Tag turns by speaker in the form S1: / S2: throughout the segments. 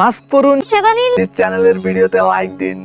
S1: Mask পরুন। চ্যানেলের ভিডিওতে লাইক দিন।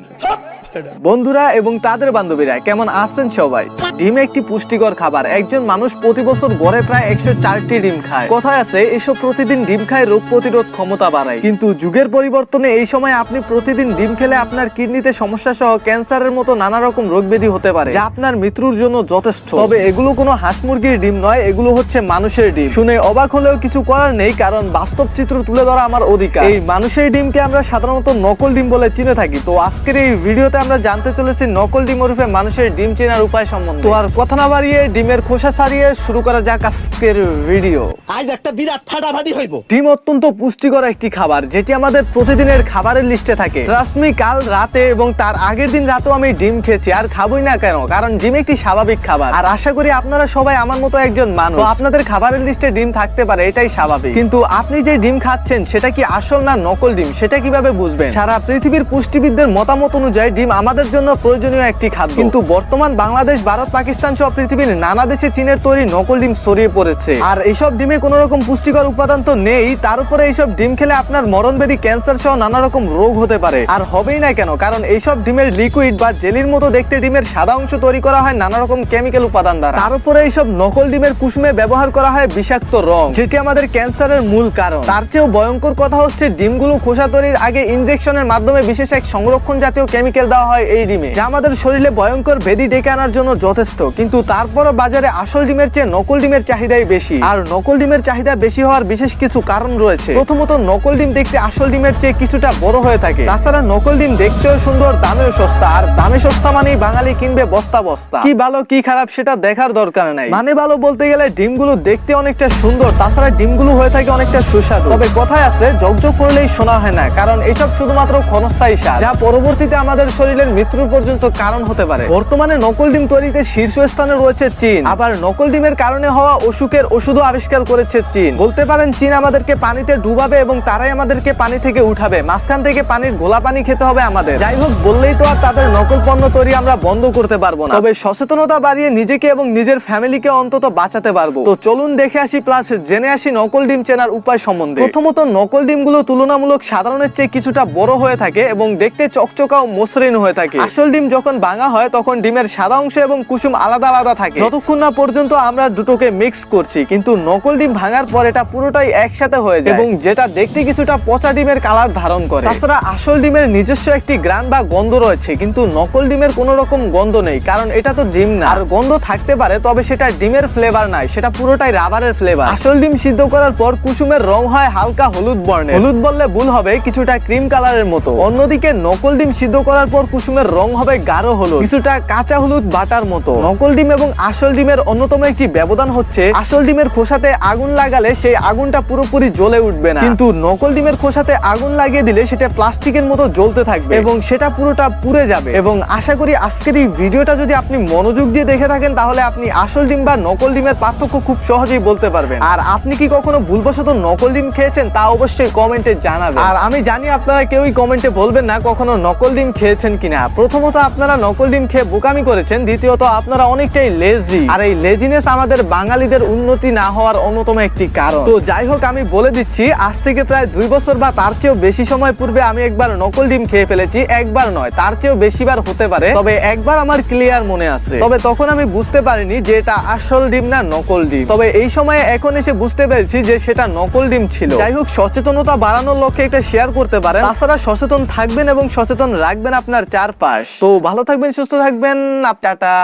S1: বন্ধুরা এবং তাদের বান্ধবীরা কেমন আছেন সবাই? ডিম একটি পুষ্টিকর খাবার। একজন মানুষ প্রতি বছর গড়ে প্রায় একশো চারটি ডিম খায়। কথায় আছে, এসব প্রতিদিন ডিম খায় রোগ প্রতিরোধ ক্ষমতা বাড়ায়। কিন্তু যুগের পরিবর্তনে এই সময় আপনি প্রতিদিন ডিম খেলে আপনার কিডনিতে সমস্যা সহ ক্যান্সারের মতো নানা রকম রোগ ব্যাধি হতে পারে, যা আপনার মৃত্যুর জন্য যথেষ্ট। তবে এগুলো কোনো হাঁস মুরগির ডিম নয়, এগুলো হচ্ছে মানুষের ডিম। শুনে অবাক হলেও কিছু করার নেই, কারণ বাস্তব চিত্র তুলে ধরা আমার অধিকার। এই মানুষের ডিমকে আমরা সাধারণত নকল ডিম বলে চিনে থাকি। তো আজকের এই ভিডিওতে আমরা জানতে চলেছি নকল ডিম ওরফে মানুষের ডিম চেনার উপায় সম্বন্ধে। তো আর কথা না বাড়িয়ে ডিমের খোসা ছাড়িয়ে শুরু করা যাক আজকের ভিডিও
S2: আজ একটা বিরাট ফাটাফাটি হইব।
S1: ডিম অত্যন্ত পুষ্টিকর একটি খাবার যেটি আমাদের প্রতিদিনের খাবারের লিস্টে থাকে। Me, কাল রাতে এবং তার আগের দিন রাতেও আমি ডিম খেয়েছি আর খাবোই না কেন? কারণ ডিম একটি স্বাভাবিক খাবার। আর আশা করি আপনারা সবাই আমার মতো একজন মানুষ। তো আপনাদের খাবারের লিস্টে ডিম থাকতে পারে এটাই স্বাভাবিক। কিন্তু আপনি যে ডিম খাচ্ছেন সেটা কি আসল না নকল ডিম? সেটা কীভাবে বুঝবেন? সারা পৃথিবীর পুষ্টিবিদদের মতামত অনুযায়ী ডিম আমাদের জন্য প্রয়োজনীয় একটি খাদ্য। কিন্তু বর্তমান বাংলাদেশ, ভারত, পাকিস্তান সহ পৃথিবীর নানা দেশে চীনের তৈরি নকল ডিম ছড়িয়ে পড়েছে। আর এইসব ডিমে কোনো রকম পুষ্টিকর উপাদান তো নেই, তার উপরে এইসব ডিম খেলে আপনার মরণ মরণবেদী ক্যান্সার সহ নানা রকম রোগ হতে পারে। আর হবেই না কেন, কারণ এইসব ডিমের লিকুইড বা জেলির মতো দেখতে ডিমের সাদা অংশ তৈরি করা হয় নানা রকম কেমিক্যাল উপাদান দ্বারা। তার উপরে এইসব নকল ডিমের কুসুমে ব্যবহার করা হয় বিষাক্ত রং, যেটি আমাদের ক্যান্সারের মূল কারণ। তার চেয়েও ভয়ঙ্কর কথা হচ্ছে, ডিমগুলো খোসা তৈরির আগে ইনজেকশনের মাধ্যমে বিশেষ এক সংরক্ষণ জাতীয় কেমিক্যাল দেওয়া হয় এই ডিমে। যা আমাদের শরীরে ভয়ঙ্কর ভেদি ডেকে আনার জন্য যথেষ্ট, কিন্তু তারপরও বাজারে আসল ডিমের চেয়ে নকল ডিমের চাহিদাই বেশি। আর নকল ডিমের চাহিদা বেশি হওয়ার বিশেষ কিছু কারণ রয়েছে। প্রথমত, নকল ডিম দেখতে আসল ডিমের চেয়ে কিছুটা বড় হয়ে থাকে। তাছাড়া নকল ডিম দেখতেও সুন্দর, দামেও সস্তা। আর দামে সস্তা মানেই বাঙালি কিনবে বস্তা বস্তা। কি ভালো, কি খারাপ সেটা দেখার দরকার নাই। মানে ভালো বলতে গেলে ডিমগুলো দেখতে অনেকটা সুন্দর, তাছাড়া ডিমগুলো হয়ে থাকে অনেকটা সুস্বাদু। তবে কথায় আছে জগজগ করলেই শোনা হয় না, কারণ এইসব শুধুমাত্র ক্ষণস্থায়ী স্বাদ যা পরবর্তীতে আমাদের শরীরের মৃত্যুর পর্যন্ত কারণ হতে পারে। বর্তমানে নকল ডিম তৈরিতে শীর্ষস্থানে রয়েছে চীন। আবার নকল ডিমের কারণে হওয়া অসুখের ওষুধও আবিষ্কার করেছে চীন। বলতে পারেন চীন আমাদেরকে পানিতে ডুবাবে এবং তারাই আমাদেরকে পানি থেকে উঠাবে। মাঝখান থেকে পানির গোলা পানি খেতে হবে আমাদের। যাই হোক, বললেই তো আর তাদের নকল পণ্য তৈরি আমরা বন্ধ করতে পারব না। তবে সচেতনতা বাড়িয়ে নিজেকে এবং নিজের ফ্যামিলিকে অন্তত বাঁচাতে পারব। তো চলুন দেখে আসি, প্লাস জেনে আসি নকল ডিম চেনার উপায় সম্বন্ধে। প্রথমত, নকল ডিমগুলো তুলনামূলক সাধারণের চেয়ে কিছুটা বড় হয়ে থাকে এবং দেখতে চকচকা ও মসৃণ হয়ে থাকে। আসল ডিম যখন ভাঙা হয় তখন ডিমের সাদা অংশ এবং কুসুম আলাদা আলাদা থাকে। যতক্ষণ না পর্যন্ত আমরা দুটোকে মিক্স করছি কিন্তু নকল ডিম ভাঙার পর এটা পুরোটাই একসাথে হয়ে যায়। এবং যেটা দেখতে কিছুটা পচা ডিমের কালার ধারণ করে। তাছাড়া আসল ডিমের নিজস্ব একটি গ্রান বা গন্ধ রয়েছে কিন্তু নকল ডিমের কোনো রকম গন্ধ নেই কারণ এটা তো ডিম না। আর গন্ধ থাকতে পারে তবে সেটা ডিমের ফ্লেভার নাই সেটা পুরোটাই রাবারের ফ্লেভার আসল ডিম সিদ্ধ করার পর কুসুমের রং হয় হালকা হলুদ বর্ণের। হলুদ বললে ভুল হবে কিছুটা ক্রিম কালারের মতো। অন্যদিকে নকল ডিম সিদ্ধ করার পর কুসুমের রং হবে গাঢ় হলুদ। কিছুটা কাঁচা হলুদ বাটার মতো। নকল ডিম এবং আসল ডিমের অন্যতম একটি ব্যবধান হচ্ছে, আসল ডিমের খোসাতে আগুন লাগালে সেই আগুনটা পুরোপুরি জ্বলে উঠবে না। কিন্তু নকল ডিমের খোসাতে আগুন লাগিয়ে দিলে সেটা প্লাস্টিকের মতো জ্বলতে থাকবে এবং সেটা পুরোটা পুড়ে যাবে। এবং আশা করি আজকের এই ভিডিওটা যদি আপনি মনোযোগ দিয়ে দেখে থাকেন, তাহলে আপনি আসল ডিম বা নকল ডিমের পার্থক্য খুব সহজেই বলতে পারবেন। আর আপনি কি কখনো ভুলবশত নকল ডিম খেয়েছেন, তা অবশ্যই কমেন্টে জানাবেন। আর আমি জানি আপনারা কেউই কমেন্টে বলবেন না কখনো নকল ডিম খেয়েছেন কিনা? প্রথমত আপনারা নকল ডিম খেয়ে বোকামি করেছেন, দ্বিতীয়ত আপনারা অনেকটাই লেজি আর এই লেজিনেস আমাদের বাঙালিদের উন্নতি না হওয়ার অন্যতম একটি কারণ। তো যাই হোক, আমি বলে দিচ্ছি, আজ থেকে প্রায় দুই বছর বা তার চেয়েও বেশি সময় পূর্বে আমি একবার নকল ডিম খেয়ে ফেলেছি, একবার নয়, তার চেয়েও বেশিবার হতে পারে। তবে একবার আমার ক্লিয়ার মনে আছে। তবে তখন আমি বুঝতে পারিনি যে এটা আসল ডিম না নকল ডিম। তবে এই সময়ে এখন এসে বুঝতে পেরেছি যে সেটা নকল ডিম ছিল। যাই হোক, সচেতনতা বাড়ানোর লক্ষ্যে এটা শেয়ার করতে পারেন। তাছাড়া সচেতন থাকবেন এবং সচেতন রাখবেন আপনার চারপাশ। তো ভালো থাকবেন সুস্থ থাকবেন। আপ টাটা।